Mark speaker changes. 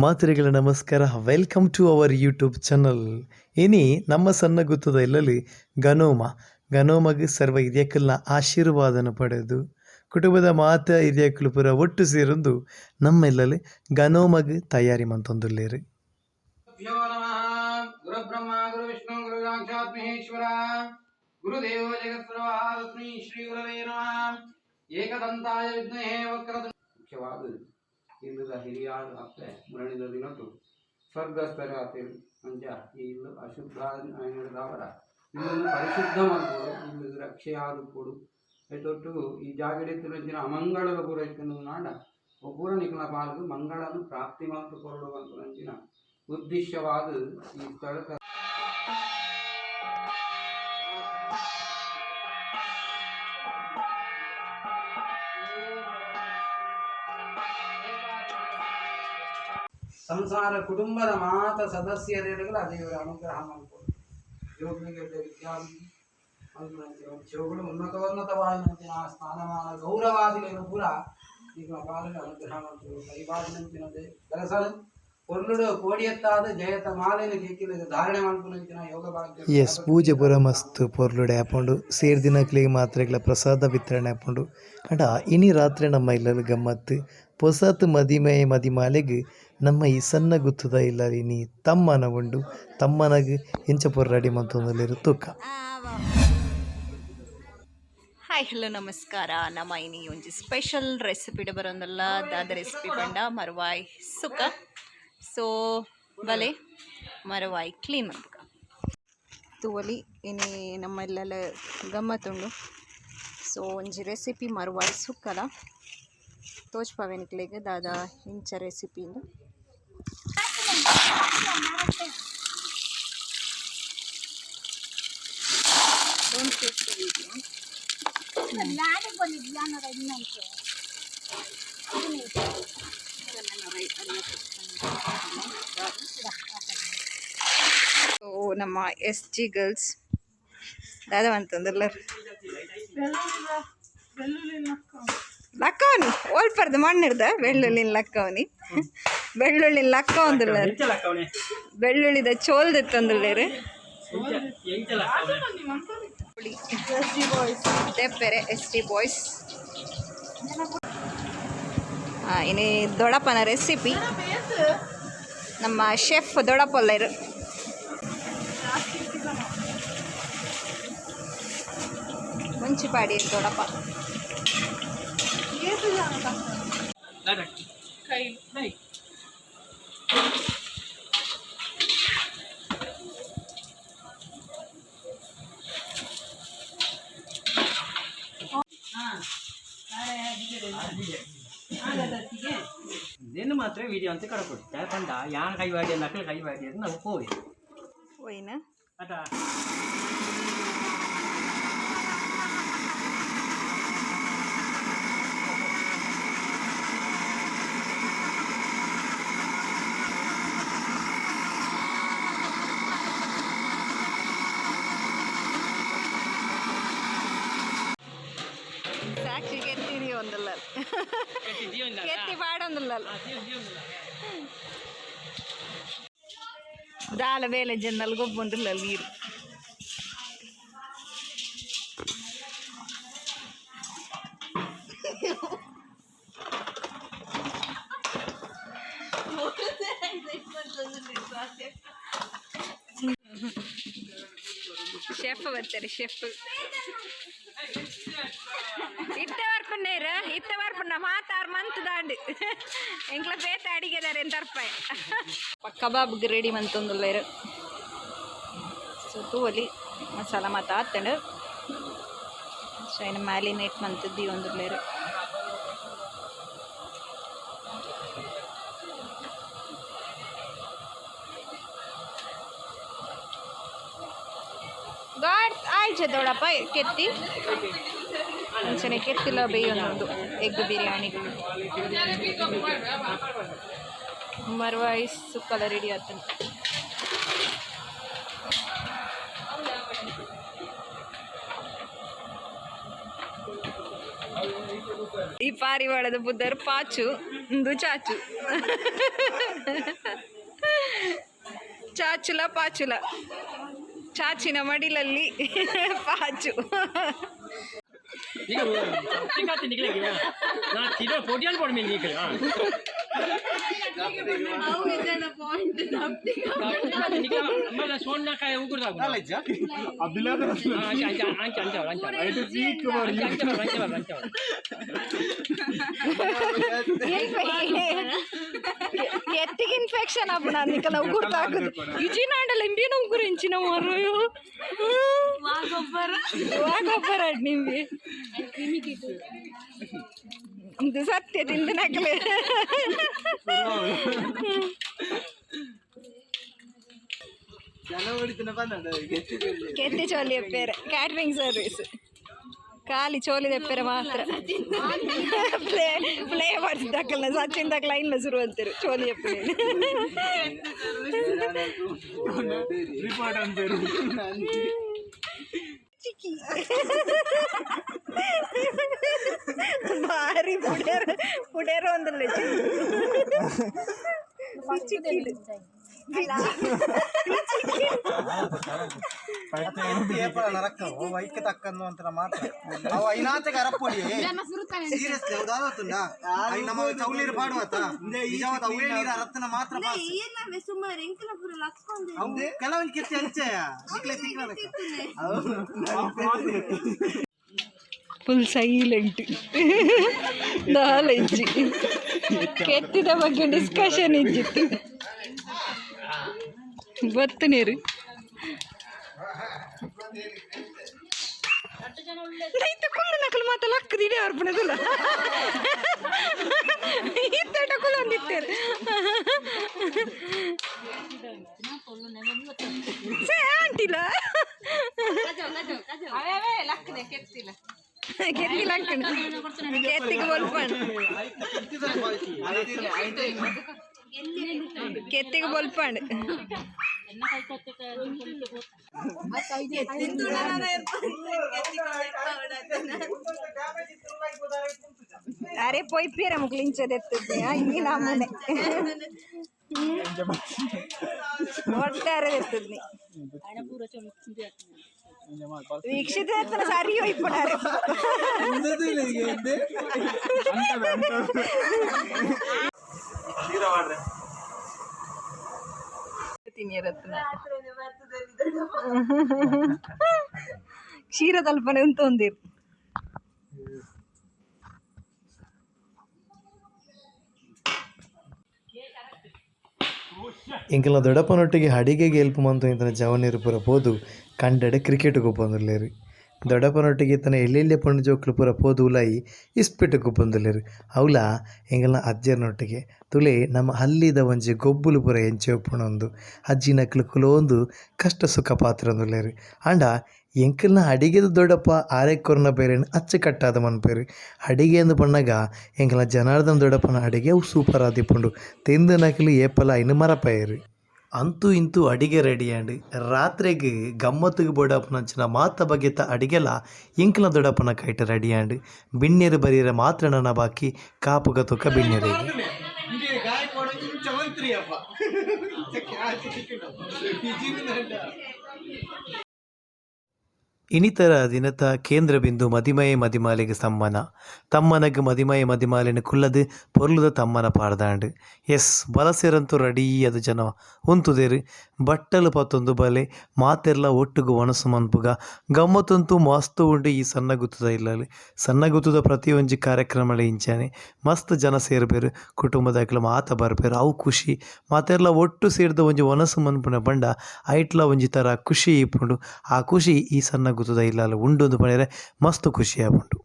Speaker 1: ಮಾತರಿಗಳ ನಮಸ್ಕಾರ. Welcome to our YouTube channel ಇನಿ ನಮ್ಮ ಸಣ್ಣ ಗುತ್ತದ ಇಲ್ಲಲ್ಲಿ ಗನೋಮ. ಗನೋಮಗೆ ಸರ್ವ ಇದೆಯಕ್ಕಲ್ಲ ಆಶೀರ್ವಾದನ ಪಡೆದು, ಕುಟುಂಬದ ಮಾತ ಇದೆಯಕ್ಕಲು ಪುರ ಒಟ್ಟು ಸೇರಂದು ನಮ್ಮ ಇಲ್ಲಲ್ಲಿ ಗನೋಮಗ್ ತಯಾರಿ ಮಂತೊಂದುಲ್ಲೇರಿ.
Speaker 2: ಗುರುದೇವೋ ಇಲ್ಲದ ಹಿರಿಯಾಳು ಅತ್ತೆ ಮರಣಿದ ದಿನದ್ದು ಸ್ವರ್ಗಸ್ಥರ ಆತೇಳು. ಅಂಚ ಈ ಇಲ್ಲ ಅಶುದ್ಧ ಅವರ ಇಲ್ಲನ್ನು ಪರಿಶುದ್ಧ ಮಾಡ್ಕೊಡು ಇಲ್ಲಿ ರಕ್ಷೆ ಆದುಕೊಡು ಐತೊಟ್ಟು ಈ ಜಾಗಡಿತ್ತಿನ ಅಮಂಗಳದ ಪೂರ ಇತ್ತು ನಾಡ. ಒಬ್ಬರ ನಿಖಲ ಪಾಲ್ಗು ಮಂಗಳನು ಪ್ರಾಪ್ತಿ ಮಾತು ಕೊರಡುವಂತ ನಂಜಿನ ಉದ್ದೇಶವಾದ ಈ ಸ್ಥಳಕ್ಕೆ ಸಂಸಾರ ಕುಟುಂಬದ ಮಾತ ಸದಸ್ಯರಿಗೂ ಅದೇ ಅನುಗ್ರಹ ಮಾಡಿಕೊಡು ಯೋಗನಿಗೆ ವಿದ್ಯಾರ್ಥಿ ಶಿವಗಳು ಉನ್ನತೋನ್ನತವಾದ ಸ್ಥಾನಮಾನ ಗೌರವಾದಿಗಳನ್ನು ಕೂಡ ಈಗ ಪಾಲನೆ ಅನುಗ್ರಹ ಮಾಡ್ತಾರೆ ಪರಿಪಾಲನೆಂತಿನದೆ ಕೆಲಸಲು పొర్లుడు కోడియత్తాదు జయత మాలని కేకిలు ధారణ అనుకున్న యోగ భాగ్యం
Speaker 1: ಎಸ್ ಪೂಜೆ ಪೂರ ಮಸ್ತ್ ಪೊರ್ಲುಡೆ ಆಪುಂಡು ಸೇರ್ ದಿನಕ್ಲಿಗೆ ಮಾತ್ರೆಗಳ ಪ್ರಸಾದ ವಿತರಣೆ ಆಪುಂಡು ಅಂಡ ಇನಿ ರಾತ್ರಿ ನಮ್ಮ ಇಲ್ಲಲ್ಲಿ ಗಮ್ಮತ್ತು ಪೊಸತ್ ಮದಿಮೆ ಮದಿಮಾಲೆಗ್ ನಮ್ಮ ಈ ಸಣ್ಣ ಗುತ್ತದ ಇಲ್ಲ ಇನಿ ತಮ್ಮನ ಉಂಡು ತಮ್ಮನಗ್ ಎಂಚ ಪೊರ್ ರೆಡಿ ಮಂತೊಂದುಲ್ಲೇರು ತೂಕ
Speaker 3: ಹಾಯ್ ಹಲೋ ನಮಸ್ಕಾರ ನಮ್ಮ ಇನಿ ಒಂಜಿ ಸ್ಪೆಷಲ್ ರೆಸಿಪಿ ಬರೋಂದಲ್ಲ ದಾದ ರೆಸಿಪಿ ಪಂಡ ಮರವಾಯ್ ಸುಕ್ಕ ಸೊ ಬಲೆ ಮರವಾಯ್ ಕ್ಲೀನ್ ಮಾಡ್ಕ. ತೂವಲಿ ಇನಿ ನಮ್ಮ ಇಲ್ಲೆಲ್ಲ ಗಮ್ಮತ್ತುಂಡು ಸೊ ಒಂಜಿ ರೆಸಿಪಿ ಮರವಾಯ್ ಸುಕ್ಕಲ ತೋಚ್ಪಾವೆನಿಕ್ಲೆಗ್ ದಾದ ಇಂಚ ರೆಸಿಪಿಂದು ಡೋಂಟ್ ಟೇಸ್ಟ್ ಸೊ ನಮ್ಮ ಎಸ್ ಜಿ ಗರ್ಲ್ಸ್ ದಾದ ಅಂತಂದಲ್ಲ ಲಕ್ಕವನಿ. ಓಲ್ಪರ್ದು ಮಣ್ಣಿರ್ದ? ಬೆಳ್ಳುಳ್ಳಿನ ಲಕ್ಕವನಿ. ಬೆಳ್ಳುಳ್ಳಿನ ಲಕ್ಕ ಒಂದಿಲ್ಲ ಬೆಳ್ಳುಳ್ಳಿದ ಚೋಲ್ದ ತಂದುಳ್ಳೇರು ತೆಪ್ಪೆರೆ ಎಸ್ ಟಿ ಬಾಯ್ಸ್ ಇನ್ನು ದೊಡಪ್ಪನ ರೆಸಿಪಿ ನಮ್ಮ ಶೆಫ್ ದೊಡಪೊಲ್ಲರು ಮುಂಚಿಪಾಡಿ ದೊಡಪ್ಪ
Speaker 4: ಇದನ್ನು ಮಾತ್ರ ವಿಡಿಯೋ ಅಂತ ಕಡ್ಕೊಡು ಯಾಕಂಡ ಯಾನ್ ಕೈ ಬಾಡಿ ನಕಲು ಕೈ ಬಾಡಿ ಅಂತ ನಾವು ಹೋಗಿ
Speaker 3: ಒಯ್ನ
Speaker 4: ಅಟ
Speaker 3: ಸಾಕ್ಷಿ ಕೆತ್ತಿ ಒಂದಲ್ಲ గుల్లలు దాల వేల జన్నలు గొప్పంటులు నీరు ನೀರು ಶೆಫ್ ವರ್ಪುನ್ನೇರ ಇತ್ತೆ ವರ್ಪುನ್ನ ಮಾತಾರ್ ಮಂತ್ ದಾಂಡಿ. ಎಂಕ್ಲ ಬೇತ ಅಡಿಗೆದಾರೆ ಎಂತ ರೂಪಾಯಿ ಕಬಾಬ್ಗೆ ರೆಡಿ ಮಂತೊಂದುಲ್ಲೇರು ಸೊ ತೂವಲಿ ಮಸಾಲ ಮಾತ ಆತಂಡು. ಸೊ ಇನ್ನು ಮ್ಯಾಲಿನೇಟ್ ಮಂತದ್ದಿ ಗಾಡ್, ಆಯ್ತು ದೊಡಪ್ಪ ಕೆತ್ತಿ. ಅಂಚನೆ ಕೆತ್ತಿಲ್ಲ ಬೇಯೊಂದೊಂದು ಎಗ್ ಬಿರಿಯಾನಿ ಮರ್ವಾಯ್ಸ್ ಕಲರ್ ರೆಡಿ ಆತನು ಈ ಪಾರಿವಾಳದ ಬುದ್ಧರು ಪಾಚು ಒಂದು ಚಾಚು. ಚಾಚುಲ ಪಾಚುಲ. ಚಾಚಿನ ಮಡಿಲಲ್ಲಿ ಪಾಚು
Speaker 4: ಈಗ
Speaker 3: ఎత్తి ఇన్ఫెక్షన్ అప్పుడు అందుకు నవ్వుకుర్ తాకుద్దు విజయనాండలు ఎంబీ నవ్వుకురించిన వాగొబ్బరా వాగొబ్బరా నింబి ಇದು ಸತ್ಯ ತಿಂದು ನಕಲು ಕೆತ್ತಿ ಚೋಲಿ ಎಪ್ಪೇರೆ ಕ್ಯಾಟ್ರಿಂಗ್ ಸರ್ವಿಸ್ ಖಾಲಿ ಚೋಲಿ ಎಪ್ಪೇರೆ ಮಾತ್ರ ಪ್ಲೇ ಪ್ಲೇ ಮಾಡಿದ ದಕ್ಕಲ್ನ ಸಚಿನ್ ದಕ್ ಲೈನ್ ಶುರು ಅಂತೀರು ಚೋಲಿ ಎಪ್ಪೇರೆ ಚಿಕ್ಕಿ ಭಾರಿ ಪುಡೇರ ಪುಡೇರ ಒಂದಲ್ಲ ಚಿಕ್ಕಿಡು
Speaker 5: వైక్ తక్కను అంత మాట అవు అయినాత గరప్పొడి సీరియస్లీ ఉదావతుందా అయి నమ్మ చౌలీరు పాడువత నిజవత ಅವೇ ನೀರ ಅರತ್ತನ ಮಾತ್ರ ಪಾಸ್ ಅವು ಕೆಲವೊಂದು ಕಿತ್ತಿ ಅಂಚೆಯ ನಿಕ್ಲೆ ತಿಕ್ಕದ
Speaker 3: ಫುಲ್ ಸೈಲೆಂಟ್ ನಾಲೆಜ್ಜಿ ಕೆತ್ತಿದ ಬಗ್ಗೆ ಡಿಸ್ಕಷನ್ ಇದ್ದಿತ್ತು. ಗೊತ್ತು ನೀರು. ರೈತ ಕುಳ್ಳು ನಕಲು ಮಾತ ಲಕ್ಕದಿದೆ ಅರ್ಪಣೆದುಲ್ಲ. ಇತ್ತಟ ಕುಲ ಅಂದಿತ್ತೇರು ಸೇ, ಆಂಟಿಲ? కెత్తికి లాక్కండి. కెత్తికి బొల్పండి కెత్తికి బొల్పండి అరే పోయి పేరు అమ్మకు ఎత్తుంది ఇంగిన అమ్మనే ఓట్లారే తెస్తుంది ಕ್ಷೀರ ತಲ್ಪನೆ ಅಂತ ಒಂದಿರು
Speaker 1: ಇಂಕಲ ದೊಡ್ಡಪ್ಪನೊಟ್ಟಿಗೆ ಅಡಿಗೆಗೆ ಹೆಲ್ಪ್ ಮಂತು ಇಂತನ ಜವನೀರು ಪೂರ ಪೋದು. ಕಂಡಡೆ ಕ್ರಿಕೆಟ್ ಬಂದುಲ್ಲೇರು ದೊಡ್ಡಪ್ಪನೊಟ್ಟಿಗೆ ತನ್ನ ಎಲ್ಲೆಲ್ಲೇ ಪಣ್ಣು ಜೋಕ್ಲು ಪೂರ ಪೋದು ಉಲಾಯಿ ಇಸ್ಪೆಟ್ಗೂ ಬಂದುಲ್ಲೇರು ಅವಲ ಎಂಗಲ್ನ ಅಜ್ಜರನೊಟ್ಟಿಗೆ ತುಲೆ, ನಮ್ಮ ಹಲ್ಲಿದ ಒಂಜಿ ಗೊಬ್ಬುಲು ಪೂರ ಎಂಚೆ ಒಪ್ಪಣೊಂದು. ಅಜ್ಜಿ ನಕ್ಲು ಕುಲೋಂದು ಕಷ್ಟ ಸುಖ ಪಾತ್ರ ಅಂದುಲ್ಲೇರು ಆಂಡ ಎಂಕಲ್ನ ಅಡಿಗೆದ ದೊಡ್ಡಪ್ಪ ಆರೆಕೊರ್ನ ಬೇರೆನ್ ಅಚ್ಚುಕಟ್ಟಾದ ಮನ್ಪೇರು. ಅಡಿಗೆ ಎಂದು ಪಣ್ಣಾಗ ಎಂಕಲ್ನ ಜನಾರ್ದನ್ ದೊಡ್ಡಪ್ಪನ ಅಡಿಗೆ ಅವು ಸೂಪರ್ ಆದಿಪ್ಪುಂಡು ತಿಂದು ನಕಲಿ ಏಪಲ ಇನ್ನು ಮರಪಾಯರು ಅಂತೂ ಇಂತೂ ಅಡಿಗೆ ರೆಡಿ ಆಂಡ್ ರಾತ್ರಿಗೆ ಗಮ್ಮತ್ತಿಗೆ ಬೋಡಪ್ಪನಂಚಿನ ಮಾತ ಬಗೆತ ಅಡಿಗೆಲ ಇಂಕಲ ದೊಡ್ಡಪ್ಪನ ಕೈಟ ರೆಡಿ ಆಂಡ್ ಬಿಣ್ಣೀರು ಬರೀರ ಮಾತ್ರ ನನ್ನ ಬಾಕಿ. ಕಾಪುಗ ತುಕ ಬಿಣ್ಣೀರಿಗೆ
Speaker 5: ಗಾಯಕವಾಡ ಚವಂತ್ರಿ
Speaker 1: ಇನಿತರ ದಿನತ ಕೇಂದ್ರ ಬಿಂದು ಮದಿಮಯೆ ಮದಿಮಾಲೆಗೆ ಸಮ್ಮನ. ತಮ್ಮನಗ ಮದಿಮಯೆ ಮದಿಮಾಲೆನ ಕುಲ್ಲದು ಪೊರ್ಲುದ ತಮ್ಮನ ಪಾಡ್ದಾಂಡ್. ಎಸ್, ಬಲಸೆರಂತು ರೆಡಿ ಅದು ಜನ. ಉಂತುದೇರು ಬಟ್ಟಲು ಪತ್ತೊಂದು ಬಲೆ ಮಾತೆಲ್ಲ ಒಟ್ಟುಗು ಒಣಸು ಮನ್ಪುಗ. ಗಮ್ಮತ್ತಂತೂ ಮಸ್ತು ಉಂಡು ಈ ಸಣ್ಣ ಗುತ್ತದ ಸಣ್ಣಗುತ್ತದ ಸಣ್ಣ ಗುತ್ತದ ಪ್ರತಿಯೊಂಜಿ ಕಾರ್ಯಕ್ರಮ ಇಂಚಾನೆ. ಮಸ್ತ್ ಜನ ಸೇರ್ಬೇರು ಕುಟುಂಬದಾಗ್ಲ ಮಾತ ಬರ್ಬೇರು, ಅವು ಖುಷಿ. ಮಾತೆಲ್ಲ ಒಟ್ಟು ಸೇರಿದ ಒಂಜಿ ಒನಸು ಮನ್ಪುನ ಬಂಡ, ಐಟ್ಲ ಒಂಜಿ ತರ ಖುಷಿ ಇಪ್ಪುಂಡು ಆ ಖುಷಿ ಈ ಸಣ್ಣ ಗುತ್ತದ ಅಲ್ಲ ಉಂಡು ಪಣಿರೆ ಮಸ್ತ್ ಖುಷಿ ಆಪುಂಡು